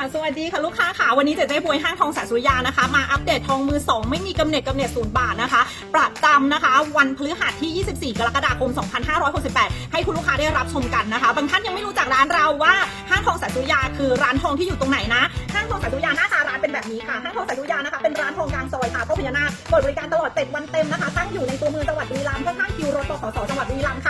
ค่ะสวัสดีค่ะลูกค้าค่ะวันนี้เจ๊เจ๊บวยห้างทองแสนสุริยานะคะ มาอัปเดตทองมือสองไม่มีกำเนิดกำเนิดศูนย์บาทนะคะประจำนะคะ วันพฤหัสที่ 24 กรกฎาคม 2568 ให้คุณลูกค้าได้รับชมกันนะคะ บางท่านยังไม่รู้จักร้านเราว่าห้างทองแสนสุริยาคือร้านทองที่อยู่ตรงไหนนะห้างทองแสนสุริยาหน้าตาร้านเป็นแบบนี้ค่ะห้างทองแสนสุริยานะคะเป็นร้านทองกลางซอยค่ะก็พญานาคเปิดบริการตลอด7วันเต็มนะคะตั้งอยู่ในตัวเมืองจังหวัดบุรีรัมย์ข้างๆคิวรถปขสจังหวัดบุรีรัมย์ค่ะ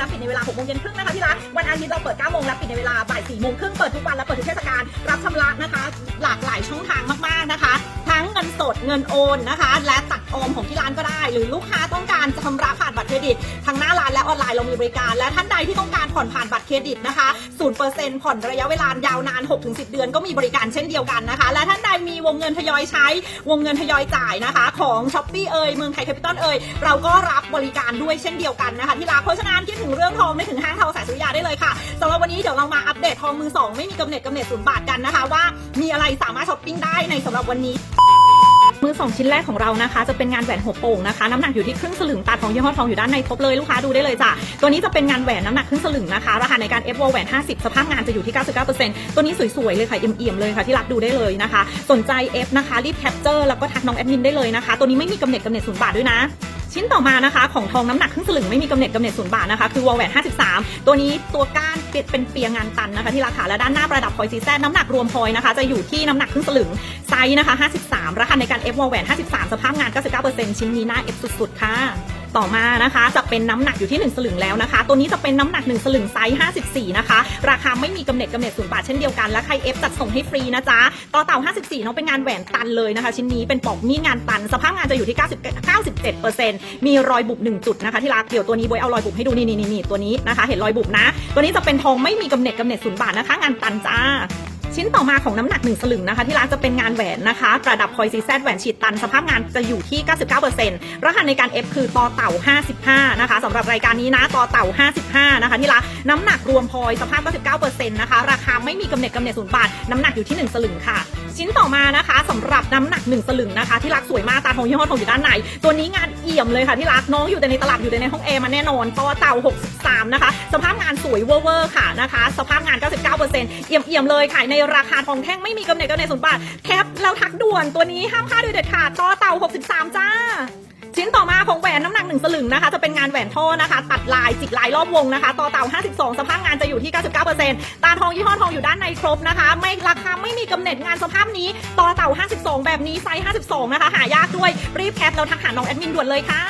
และปิดในเวลา6โมงเย็นครึ่งนะคะที่ร้านวันอาทิตย์เราเปิด9โมงและปิดในเวลาบ่าย4โมงครึ่งเปิดทุกวันและเปิดทุกเทศกาลรับชำระนะคะ หลากหลายช่องทางมากๆนะคะ ทั้งเงินสดเงินโอนนะคะ และตัดออมของที่ร้านก็ได้ หรือลูกค้าต้องการจะชำระผ่านบัตรเครดิตทั้งหน้าร้านและออนไลน์เรามีบริการ และท่านใดที่ต้องการ ผ่อนผ่านบัตรเครดิตนะคะ0%ผ่อนระยะเวลายาวนาน 6-10 เดือนก็มีบริการเช่นเดียวกันนะคะ และท่านใดมีวงเงินทยอยใช้ วงเงินทยอยจ่ายนะคะ ของช้อปปี้เอยเมืองไทยแคปิตอลเอยเราก็รับบริการด้วยเช่นเดียวกันนะคะ ที่รักเพราะฉะนั้นคิดถึงเรื่องทองไม่ถึงห้างทองแสนสุริยาได้เลยค่ะสำหรับวันนี้เดี๋ยวเรามาอัปเดตทองมือสองไม่มีกำเนิดกำเนิดศูนย์บาทกันนะคะว่ามีอะไรสามารถช้อปปิ้งได้ในสำหรับวันนี้ มือสองชิ้นแรกของเรานะคะ จะเป็นงานแหวนหกโป่งนะคะน้ำหนักอยู่ที่ครึ่งสลึงตัดของยี่ห้อทองอยู่ด้านในครบเลยลูกค้าดูได้เลยจ้ะตัวนี้จะเป็นงานแหวนน้ำหนักครึ่งสลึงนะคะราคาในการ F แหวน 50 สภาพงานจะอยู่ที่ 99%ตัวนี้สวยๆเลยค่ะเอี่ยมๆเลยค่ะที่รักดูได้เลยนะคะ สนใจ F นะคะรีบแคปเจอร์แล้วก็ทักน้องแอดมินได้เลยนะคะ ตัวนี้ไม่มีกำเนิดกำเนิดศูนย์บาทด้วยนะ ชิ้นต่อมานะคะ ของทองน้ำหนักครึ่งสลึงไม่มีกำเนิดกำเนิดศูนย์บาทนะคะ คือวอลแหวน53 ตัวนี้ตัวก้านเป็นเปียงานตันนะคะ ที่ราคาและด้านหน้าประดับพลอยซีแซดน้ำหนักรวมพลอยนะคะ จะอยู่ที่น้ำหนักครึ่งสลึงไซส์นะคะ 53 ราคาในการ F วอลแหวน53 สภาพงาน 99%ชิ้นนี้หน้า F สุดๆค่ะ ต่อมานะคะ จะเป็นน้ำหนักอยู่ที่ 1 สลึงแล้วนะคะ ตัวนี้จะเป็นน้ำหนัก 1 สลึงไซส์ 54 นะคะ ราคาไม่มีกำเนิดกำเนิดศูนย์บาทเช่นเดียวกัน และใคร F จัดส่งให้ฟรีนะจ๊ะต่อเต่า 54น้องเป็นงานแหวนตันเลยนะคะ ชิ้นนี้เป็นปอกมีดงานตัน สภาพงานจะอยู่ที่ 90 97%มีรอยบุบ1จุดนะคะที่รักเดี๋ยวตัวนี้บอยเอารอยบุบให้ดูนี่นี่นี่ตัวนี้นะคะ เห็นรอยบุบนะ ตัวนี้จะเป็นทองไม่มีกำเนิดกำเนิดศูนย์บาทนะคะ งานตันจ้า ชิ้นต่อมาของน้ำหนัก 1 สลึงนะคะ ที่ร้านจะเป็นงานแหวนนะคะ ประดับพลอยซีแซดแหวนฉีดตัน สภาพงานจะอยู่ที่ 99%ราคาในการ F คือต่อเต่า 55 นะคะสำหรับรายการนี้นะต่อเต่า 55 นะคะ ที่ร้านน้ำหนักรวมพลอยสภาพ 99%นะคะ ราคาไม่มีกำเนิดกำเนิดศูนย์บาท น้ำหนักอยู่ที่ 1 สลึงค่ะ ชิ้นต่อมานะคะสำหรับน้ำหนัก 1 สลึงนะคะ ที่รักสวยมากตาทองยี่ห้อทองอยู่ด้านในตัวนี้งานเอี่ยมเลยค่ะที่รักน้องอยู่แต่ในตลาดอยู่แต่ในห้องแอร์มาแน่นอนต่อเต่า 63 นะคะ สภาพงานสวยเวอร์ค่ะนะคะ สภาพงาน 99%เอี่ยมเอี่ยมๆเลยค่ะในราคาทองแท่งไม่มีกำเนิดกำเนิดศูนย์บาทแคปแล้วทักด่วนตัวนี้ห้ามพลาดโดยเด็ดขาดต่อเต่า 63 จ้า ชิ้นต่อมาของแหวนน้ำหนักหนึ่งสลึงนะคะ จะเป็นงานแหวนท่อนะคะ ตัดลายจิกลายรอบวงนะคะต่อเต่า 52 สภาพงานจะอยู่ที่ 99%ตาทองยี่ห้อทองอยู่ด้านในครบนะคะ ไม่ราคาไม่มีกำเนิดงานสภาพนี้ต่อเต่า 52 แบบนี้ไซส์ 52 นะคะ หายากด้วยรีบแคปแล้วทักหาน้องแอดมินด่วนเลยค่ะ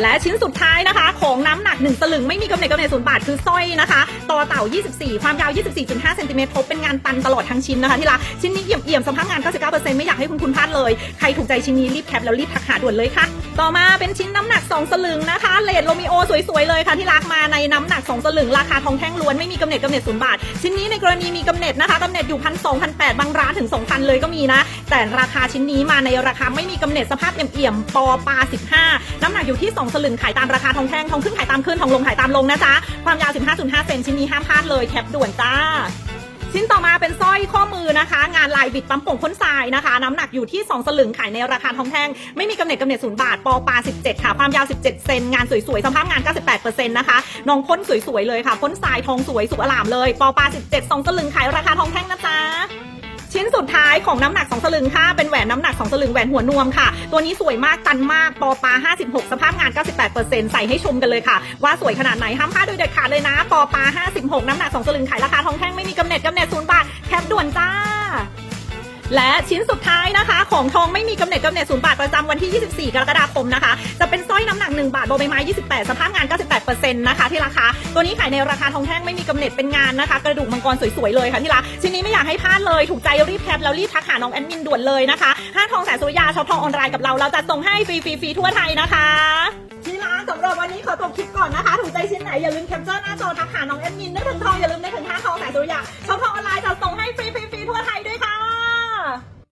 และชิ้นสุดท้ายนะคะ ของน้ำหนัก1สลึงไม่มีกำเนิดกำเนิดศูนย์บาทคือสร้อยนะคะต่อเต่า 24 ความยาว 24.5เซนติเมตรครบเป็นงานตันตลอดทั้งชิ้นนะคะที่รักชิ้นนี้เอี่ยมเอี่ยมๆสภาพงาน 99%ไม่อยากให้คุณคุณพลาดเลยใครถูกใจชิ้นนี้รีบแคปแล้วรีบทักหาด่วนเลยค่ะต่อมาเป็นชิ้นน้ำหนัก 2 สลึงนะคะเลดโรมิโอสวยๆเลยค่ะที่รักมาในน้ำหนัก 2 สลึง ราคาทองแท่งล้วนไม่มีกำเนิดกำเนิดศูนย์บาท ชิ้นนี้ในกรณีมีกำเนิดนะคะกำเนิดอยู่พันสองพันแปดบางร้านถึง 2,000 เลยก็มีนะ แต่ราคาชิ้นนี้มาในราคาไม่มีกำเนิดสภาพเอี่ยมๆปอปลา15 น้ำหนักอยู่ที่ 2 สลึงขายตามราคาทองแท่งทองขึ้นขายตามขึ้นทองลงขายตามลงนะจ๊ะความยาว 15.5 เซนชิ้นนี้ห้ามพลาดเลยแคปด่วนจ้า ชิ้นต่อมาเป็นสร้อยข้อมือนะคะ งานลายบิดปั๊มโป่งพ่นทรายนะคะ น้ำหนักอยู่ที่ 2 สลึงขายในราคาทองแท่ง ไม่มีกำเนิดกำเนิดศูนย์บาท ปอปลา 17 ค่ะ ความยาว 17 เซน งานสวยๆ สภาพงาน 98%นะคะน้องพ่นสวยๆ เลยค่ะพ่นทรายทองสวยสุอลามเลย ปอปลา 17 2 สลึงขายราคาทองแท่งนะจ๊ะ ชิ้นสุดท้ายของน้ำหนัก2สลึงค่ะ เป็นแหวนน้ำหนัก2สลึงแหวนหัวนวมค่ะ ตัวนี้สวยมากตันมากปอปลา56 สภาพงาน 98%ใส่ให้ชมกันเลยค่ะ ว่าสวยขนาดไหนห้ามพลาดโดยเด็ดขาดเลยนะปอปลา56 น้ำหนัก2สลึงขายราคาทองแท่งไม่มีกำเนิดกำเนิดศูนย์ และชิ้นสุดท้ายนะคะ ของทองไม่มีกำเนิดกำเนิดศูนย์บาทประจำวันที่ 24 กรกฎาคมนะคะ จะเป็นสร้อยน้ำหนัก 1 บาทโบใบไม้ 28 สภาพงาน 98%นะคะที่ราคา ตัวนี้ขายในราคาทองแท่งไม่มีกำเนิดเป็นงานนะคะ กระดูกมังกรสวยๆเลยค่ะที่รักชิ้นนี้ไม่อยากให้พลาดเลย ถูกใจรีบแคปแล้วรีบทักหาน้องแอดมินด่วนเลยนะคะห้างทองแสนสุริยาช็อปทองออนไลน์กับเราเราจะส่งให้ฟรีๆๆทั่วไทยนะคะที่ร้านสำหรับวันนี้ขอจบคลิปก่อนนะคะ ถูกใจชิ้นไหนอย่าลืมแคปเจอร์หน้าจอทักหาน้องแอดมินนึกถึงทองอย่าลืมนึกถึงห้างทองแสนสุริยาช็อปทองออนไลน์จะส่งให้ฟรีๆ